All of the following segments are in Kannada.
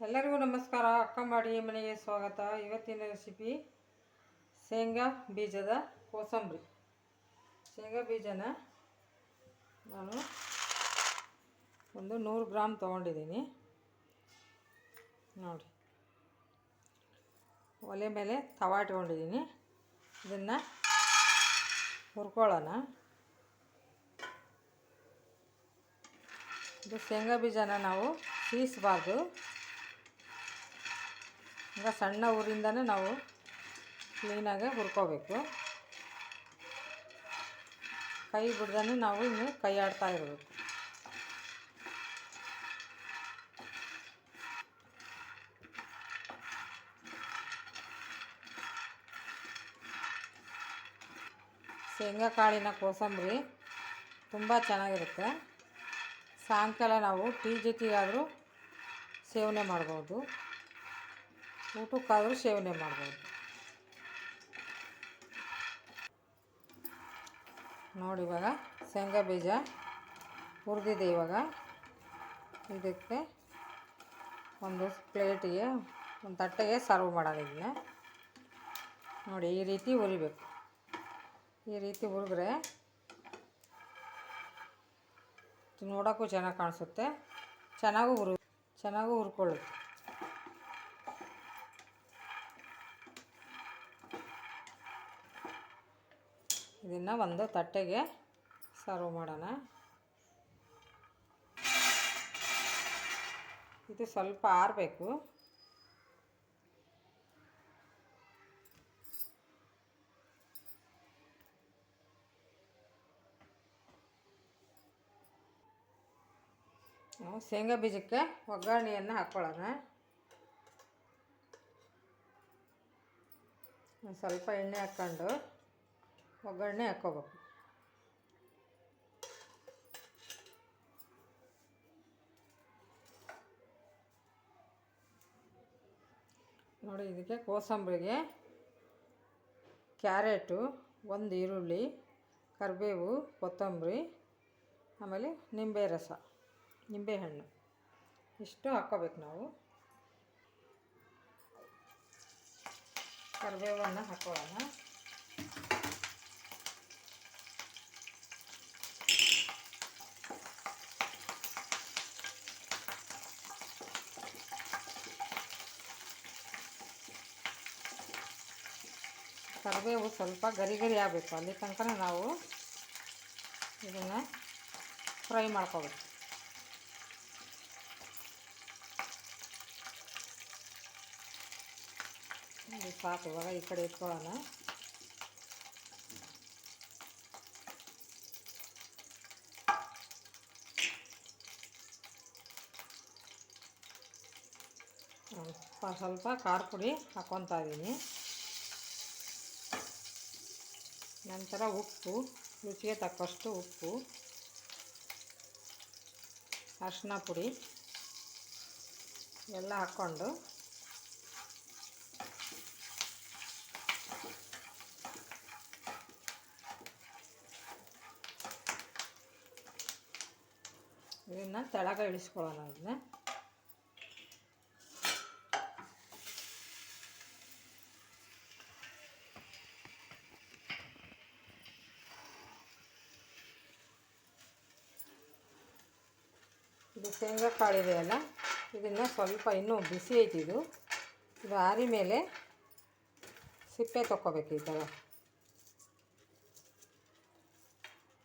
ಎಲ್ಲರಿಗೂ ನಮಸ್ಕಾರ. ಅಕ್ಕ ಮಾಡಿ ಮನೆಗೆ ಸ್ವಾಗತ. ಇವತ್ತಿನ ರೆಸಿಪಿ ಶೇಂಗಾ ಬೀಜದ ಕೋಸಂಬರಿ. ಶೇಂಗಾ ಬೀಜನ ನಾನು ಒಂದು ನೂರು ಗ್ರಾಮ್ ತೊಗೊಂಡಿದ್ದೀನಿ. ನೋಡಿ. ಒಲೆ ಮೇಲೆ ತವಾ ಇಟ್ಕೊಂಡಿದ್ದೀನಿ. ಇದನ್ನು ಹುರ್ಕೊಳ್ಳೋಣ. ಇದು ಶೇಂಗಾ ಬೀಜನ ನಾವು ಸೀಸಬಾರ್ದು. ಈಗ ಸಣ್ಣ ಊರಿಂದನೇ ನಾವು ಕ್ಲೀನಾಗೆ ಹುರ್ಕೋಬೇಕು. ಕೈ ಬಿಡ್ದೇ ನಾವು ಇನ್ನು ಕೈ ಆಡ್ತಾ ಇರಬೇಕು. ಶೇಂಗಾ ಕಾಳಿನ ಕೋಸಂಬರಿ ತುಂಬ ಚೆನ್ನಾಗಿರುತ್ತೆ. ಸಾಯಂಕಾಲ ನಾವು ಟೀ ಜೊತೆಗಾದರೂ ಸೇವನೆ ಮಾಡ್ಬೋದು. ಊಟಕ್ಕಾದರೂ ಸೇವನೆ ಮಾಡ್ಬೋದು. ನೋಡಿ ಇವಾಗ ಶೇಂಗಾ ಬೀಜ ಹುರಿದಿದೆ ಇವಾಗ. ಇದಕ್ಕೆ ಒಂದು ಪ್ಲೇಟಿಗೆ, ಒಂದು ತಟ್ಟೆಗೆ ಸರ್ವ್ ಮಾಡೋದು ನೋಡಿ, ಈ ರೀತಿ ಹುರಿಬೇಕು. ಈ ರೀತಿ ಹುರಿದ್ರೆ ನೋಡೋಕ್ಕೂ ಚೆನ್ನಾಗಿ ಕಾಣಿಸುತ್ತೆ. ಚೆನ್ನಾಗೂ ಹುರು ಚೆನ್ನಾಗೂ ಹುರ್ಕೊಳ್ಳುತ್ತೆ. ಇದನ್ನು ಒಂದು ತಟ್ಟೆಗೆ ಸರ್ವ್ ಮಾಡೋಣ. ಇದು ಸ್ವಲ್ಪ ಆರಬೇಕು. ನಾವು ಶೇಂಗಾ ಬೀಜಕ್ಕೆ ಒಗ್ಗರಣೆಯನ್ನು ಹಾಕ್ಕೊಳ್ಳೋಣ ಸ್ವಲ್ಪ ಎಣ್ಣೆ ಹಾಕ್ಕೊಂಡು. ಒಗ್ಗರಣೆ ಹಾಕ್ಕೋಬೇಕು ನೋಡಿ, ಇದಕ್ಕೆ ಕೋಸಂಬರಿಗೆ ಕ್ಯಾರೆಟು, ಒಂದು ಈರುಳ್ಳಿ, ಕರಿಬೇವು, ಕೊತ್ತಂಬರಿ, ಆಮೇಲೆ ನಿಂಬೆ ರಸ ನಿಂಬೆಹಣ್ಣು ಇಷ್ಟು ಹಾಕ್ಕೋಬೇಕು ನಾವು. ಕರಿಬೇವನ್ನು ಹಾಕೊಳ್ಳೋಣ ಕರಿಬೇವು ಸ್ವಲ್ಪ ಗರಿ ಗರಿ ಆಗಬೇಕು. ಅಲ್ಲಿ ತನಕ ನಾವು ಇದನ್ನು ಫ್ರೈ ಮಾಡ್ಕೋಬೇಕು. ಇದು ಸಾಕು, ಇವಾಗ ಈ ಕಡೆ ಇಟ್ಕೊಳ್ಳೋಣ. ಸ್ವಲ್ಪ ಖಾರ ಪುಡಿ ಹಾಕ್ಕೊತಾ ಇದ್ದೀನಿ. ನಂತರ ಉಪ್ಪು ರುಚಿಗೆ ತಕ್ಕಷ್ಟು ಉಪ್ಪು ಅರಿಶಿನ ಪುಡಿ ಎಲ್ಲ ಹಾಕ್ಕೊಂಡು ಇದನ್ನು ತೆಳಗ ಇಳಿಸ್ಕೊಳ್ಳೋಣ ಇದನ್ನ. ಇದು ಶೇಂಗಾ ಕಾಳಿದೆಯಲ್ಲ ಇದನ್ನು ಸ್ವಲ್ಪ ಇನ್ನೂ ಬಿಸಿ ಐತಿ ಇದು. ಇದು ಆರಿ ಮೇಲೆ ಸಿಪ್ಪೆ ತೊಗೋಬೇಕು ಈ ಥರ.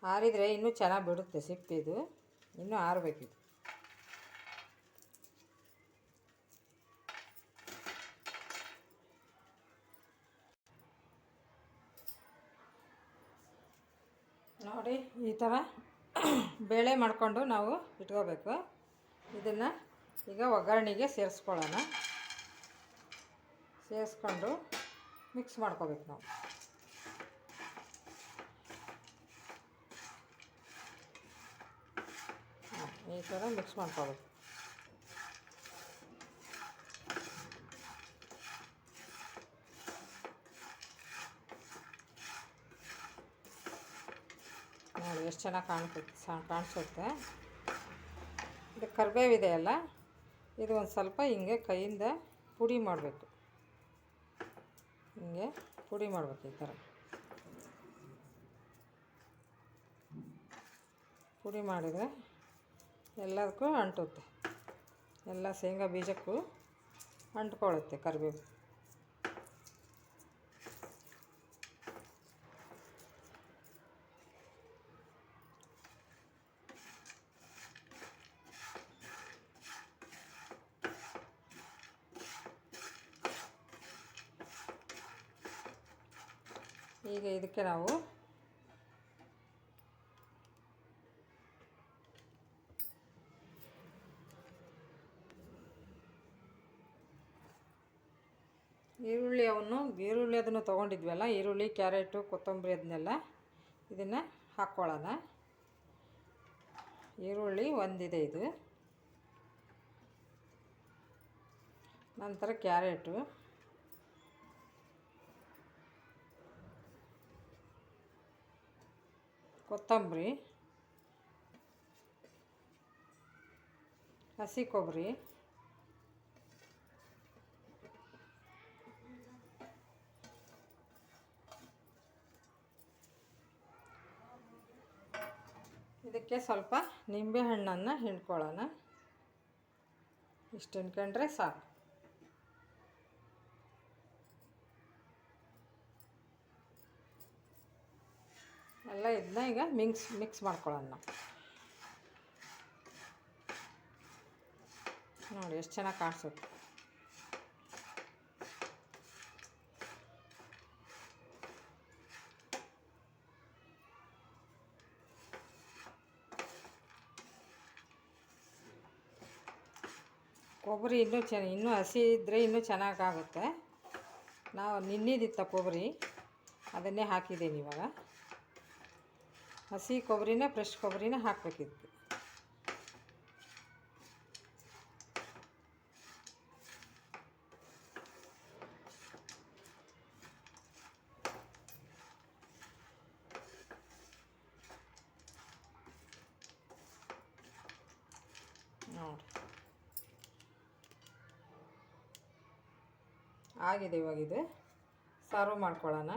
ಆರಿದರೆ ಇನ್ನೂ ಚೆನ್ನಾಗಿ ಬಿಡುತ್ತೆ ಸಿಪ್ಪೆ ಇದು. ಇನ್ನೂ ಆರಬೇಕಿದು ನೋಡಿ, ಈ ಥರ ಬೇಳೆ ಮಾಡಿಕೊಂಡು ನಾವು ಇಟ್ಕೋಬೇಕು. ಇದನ್ನು ಈಗ ಒಗ್ಗರಣೆಗೆ ಸೇರಿಸ್ಕೊಳ್ಳೋಣ. ಸೇರಿಸ್ಕೊಂಡು ಮಿಕ್ಸ್ ಮಾಡ್ಕೋಬೇಕು ನಾವು. ಈ ಥರ ಮಿಕ್ಸ್ ಮಾಡ್ಕೋಬೇಕು. ನೋಡಿ, ಎಷ್ಟು ಚೆನ್ನಾಗಿ ಕಾಣ್ತೈತೆ ಸಾ, ಕಾಣಿಸುತ್ತೆ. ಇದು ಕರಿಬೇವಿದೆಯಲ್ಲ ಇದು ಒಂದು ಸ್ವಲ್ಪ ಹಿಂಗೆ ಕೈಯಿಂದ ಪುಡಿ ಮಾಡಬೇಕು. ಹಿಂಗೆ ಪುಡಿ ಮಾಡಬೇಕು ಈ ಥರ. ಪುಡಿ ಮಾಡಿದರೆ ಎಲ್ಲದಕ್ಕೂ ಅಂಟುತ್ತೆ. ಎಲ್ಲ ಶೇಂಗಾ ಬೀಜಕ್ಕೂ ಅಂಟ್ಕೊಳ್ಳುತ್ತೆ ಕರಿಬೇವು. ಈಗ ಇದಕ್ಕೆ ನಾವು ಈರುಳ್ಳಿ ಅವನ್ನು ಈರುಳ್ಳಿ ಅದನ್ನು ತೊಗೊಂಡಿದ್ವಲ್ಲ, ಈರುಳ್ಳಿ, ಕ್ಯಾರೆಟು, ಕೊತ್ತಂಬರಿ ಅದನ್ನೆಲ್ಲ ಇದನ್ನು ಹಾಕ್ಕೊಳ್ಳೋಣ. ಈರುಳ್ಳಿ ಒಂದಿದೆ ಇದು. ನಂತರ ಕ್ಯಾರೆಟು. ಕೊತ್ತಂಬರಿ ಹಸಿ ಕೊಬ್ಬರಿ ಇದಕ್ಕೆ ಸ್ವಲ್ಪ ನಿಂಬೆ ಹಣ್ಣನ್ನು ಹಿಂಡ್ಕೊಳ್ಳೋಣ. ಇಷ್ಟು ಹಿಂಡ್ಕೊಂಡ್ರೆ ಸಾಕು. ಎಲ್ಲ ಇದನ್ನ ಈಗ ಮಿಕ್ಸ್ ಮಿಕ್ಸ್ ಮಾಡ್ಕೊಳ್ಳೋಣ ನೋಡಿ ಎಷ್ಟು ಚೆನ್ನಾಗಿ ಕಾಣಿಸುತ್ತೆ. ಕೊಬ್ಬರಿ ಇನ್ನೂ ಚೆನ್ನ, ಇನ್ನೂ ಹಸಿ ಇದ್ದರೆ ಇನ್ನೂ ಚೆನ್ನಾಗಾಗುತ್ತೆ. ನಾವು ನಿನ್ನೆದಿತ್ತ ಕೊಬ್ಬರಿ, ಅದನ್ನೇ ಹಾಕಿದ್ದೀನಿ ಇವಾಗ. ಹಸಿ ಕೊಬ್ಬರಿನ ಫ್ರೆಶ್ ಕೊಬ್ಬರಿನ ಹಾಕಬೇಕಿತ್ತು. ನೋಡಿ. ಆಗಿದೆ ಇವಾಗಿದೆ ಸರ್ವ್ ಮಾಡ್ಕೊಳ್ಳೋಣ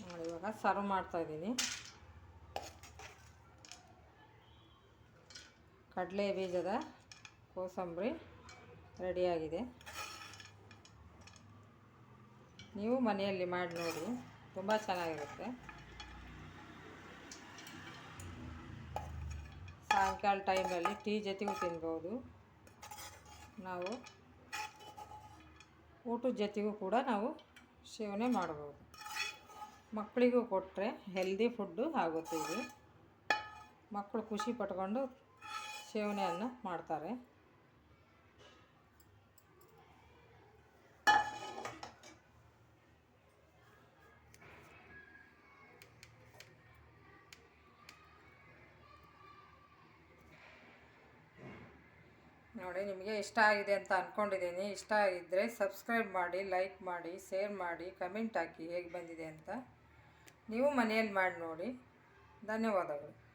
ನೋಡಿ ಇವಾಗ ಸರ್ವ್ ಮಾಡ್ತಾಯಿದ್ದೀನಿ ಕಡಲೆ ಬೀಜದ ಕೋಸಂಬರಿ ರೆಡಿಯಾಗಿದೆ ನೀವು ಮನೆಯಲ್ಲಿ ಮಾಡಿ ನೋಡಿ, ತುಂಬ ಚೆನ್ನಾಗಿರುತ್ತೆ. ಸಾಯಂಕಾಲ ಟೈಮಲ್ಲಿ ಟೀ ಜೊತೆಗೂ ತಿನ್ಬೋದು. ನಾವು ಊಟದ ಜೊತೆಗೂ ಕೂಡ ನಾವು ಸೇವನೆ ಮಾಡ್ಬೋದು. ಮಕ್ಕಳಿಗೂ ಕೊಟ್ಟರೆ ಹೆಲ್ದಿ ಫುಡ್ಡು ಆಗುತ್ತೆ ಇದು. ಮಕ್ಕಳು ಖುಷಿ ಪಟ್ಕೊಂಡು ಸೇವನೆಯನ್ನು ಮಾಡ್ತಾರೆ. ನೋಡಿ ನಿಮಗೆ ಇಷ್ಟ ಆಗಿದೆ ಅಂತ ಅಂದ್ಕೊಂಡಿದ್ದೀನಿ ಇಷ್ಟ ಆಗಿದ್ದರೆ ಸಬ್ಸ್ಕ್ರೈಬ್ ಮಾಡಿ ಲೈಕ್ ಮಾಡಿ ಶೇರ್ ಮಾಡಿ ಕಮೆಂಟ್ ಹಾಕಿ ಹೇಗೆ ಬಂದಿದೆ ಅಂತ. ನೀವು ಮನೆಯಲ್ಲಿ ಮಾಡಿ ನೋಡಿ. ಧನ್ಯವಾದಗಳು.